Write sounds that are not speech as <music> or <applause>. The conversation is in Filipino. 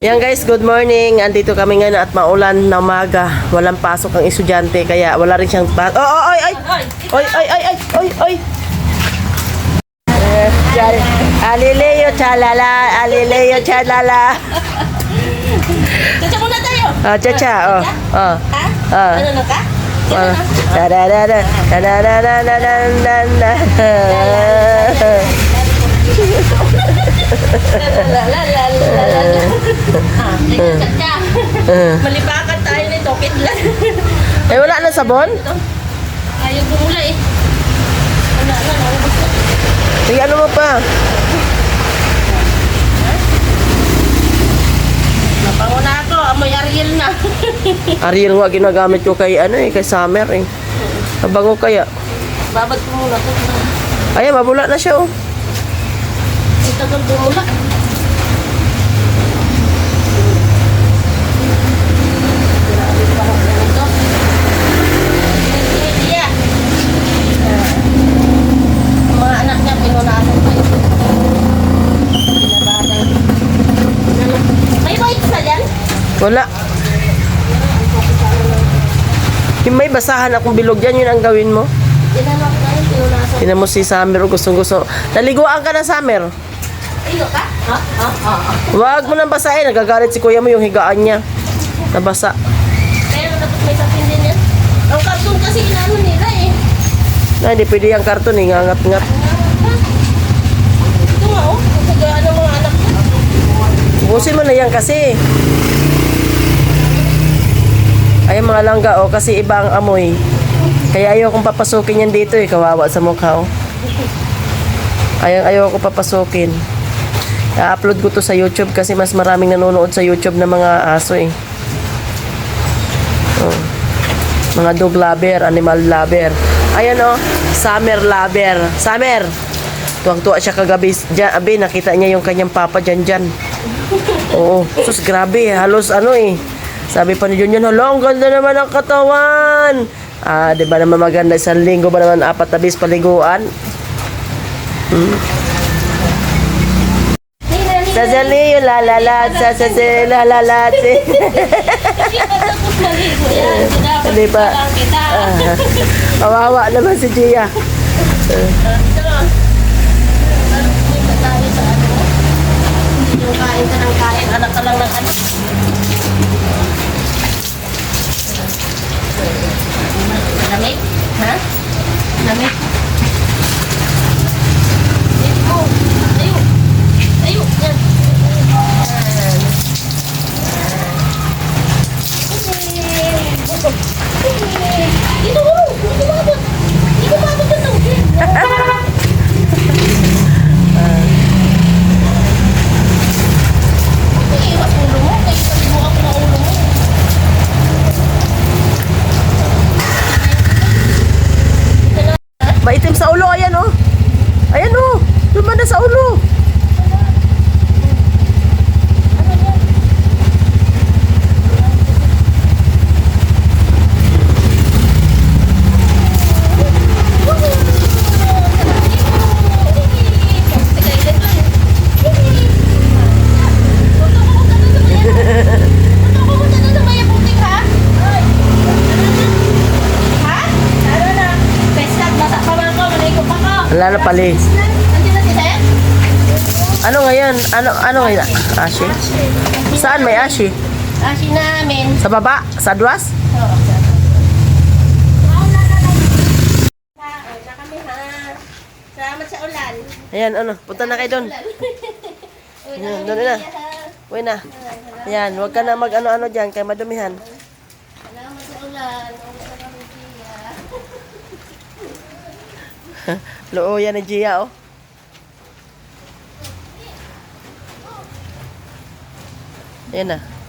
Yan guys, good morning. Andito kami ngayon at maulan na umaga. Walang pasok ang estudyante kaya wala rin siyang pa- Oh, oh. Oy, ay, ay, ay, oy, oy. Eh, chal- Alileo chalala, alileo chalala. Chacha muna tayo. Ah, chacha, oh. Oh. Ah. Ano na ka? Ah. Da da da da da da da da da da da Ito chacha. <laughs> Malipakan tayo nito. Kitlan. Eh, wala na sabon? Ayaw bumula eh. Ano, ano, naubos na. Sige, ano mo pa? Napango na ako. Amoy Ariel na. <laughs> Ariel nga ginagamit ko kay ano eh, kay Summer eh. Mabango kaya. Babad ko muna. Ayan, mabula na siya oh. Ito kang bumula. Grabe pa ako nito. Iya. Ang mga anak niya, pinunasan ko yun. Binabadan. Ano? May white na dyan? Wala. Yung may basahan akong bilog dyan, yun ang gawin mo. Ko. Tinan mo si Summer, gustong gusto. Naliguan ka na, Summer. Huwag mo nang basahin. Nagagalit si kuya mo yung higaan niya. Nabasa. Pero dapat may sapin din yan. Ang cartoon kasi inaano nila eh. Na, hindi pwede yung karton eh. Ngangat-ngat. Ito nga oh, ang mga anak niya. Busin mo na yan kasi. Ay, mga langga oh, kasi iba ang amoy. Kaya ayaw kong papasukin yan dito eh. Kawawa sa mukha oh. Ayaw, ayaw ko papasukin. I-upload ko to sa YouTube kasi mas maraming nanonood sa YouTube ng mga aso eh. Oh. Mga dog lover, animal lover. Ayan oh, summer lover. Summer! Tuwang-tuwa siya kagabi. Diyan, abi, nakita niya yung kanyang papa dyan dyan. Oo. Sus, grabe. Halos ano eh. Sabi pa ni Junjun, hala, ang ganda naman ang katawan. Ah, di ba naman maganda isang linggo ba naman apat na bis paliguan? Nina. Sasali yung lalalat, sasali lalalat. <laughs> Hindi pa. Ah, Kawawa naman si Gia. Kain ka ng kain. Anak ka lang ng anak. なめ Maitim sa ulo, ayan oh. Ayan oh. Lumanda sa ulo. Wala na pali. Ano ngayon? Ano ano ngayon? Ashi? Saan may ashi? Asi namin. Sa baba? Sa duwas? Oo. Salamat sa ulan. Ayan, ano. Punta na kayo doon. <laughs> Ayan, doon na. Uy na. Ayan, huwag ka na mag ano-ano dyan kay madumihan. Salamat sa ulan. Uwi na kami siya. Loo yan ni Gia, oh. Ayan na.